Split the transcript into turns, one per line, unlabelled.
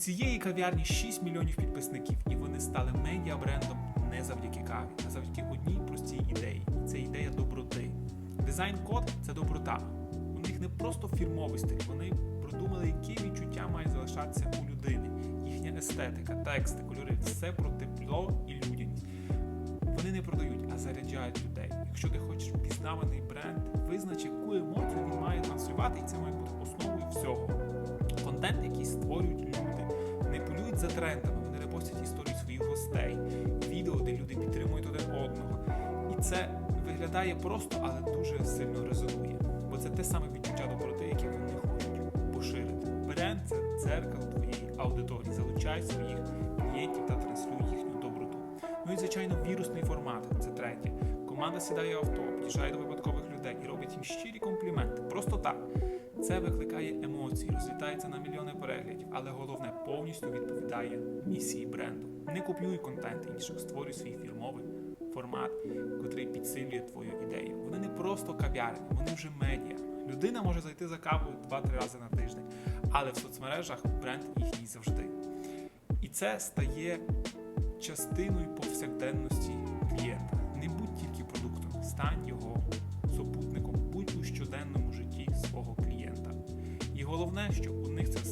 Цієї кав'ярні 6 мільйонів підписників, і вони стали медіа-брендом не завдяки каві, а завдяки одній простій ідеї. Це ідея доброти. Дизайн-код це доброта. У них не просто фірмовий стиль, вони продумали, які відчуття мають залишатися у людини. Їхня естетика, тексти, кольори все про тепло і людяність. Вони не продають, а заряджають людей. Якщо ти хочеш пізнаваний бренд, визнач, яку емоцію він має транслювати, і це має бути основою всього. Контент, який створюють трендами, вони репостять історії своїх гостей, відео, де люди підтримують один одного. І це виглядає просто, але дуже сильно резонує. Бо це те саме відчуття доброти, яке вони хочуть поширити. Бренд це дзеркало твоєї аудиторії. Залучай своїх клієнтів та транслюй їхню доброту. Ну і звичайно, вірусний формат це третє. Команда сідає в авто, під'їжджає до випадкових людей і робить їм щирі компліменти. Просто так. Це викликає емоції, розлітається на мільйони переглядів, але головне повністю відповідає місії бренду. Не копіюй контент інших, створюй свій фірмовий формат, котрий підсилює твою ідею. Вони не просто кав'ярні, вони вже медіа. Людина може зайти за кавою 2-3 рази на тиждень, але в соцмережах бренд їхній завжди. І це стає частиною повсякденності клієнта. Не будь тільки продуктом, стань його головне, що у них це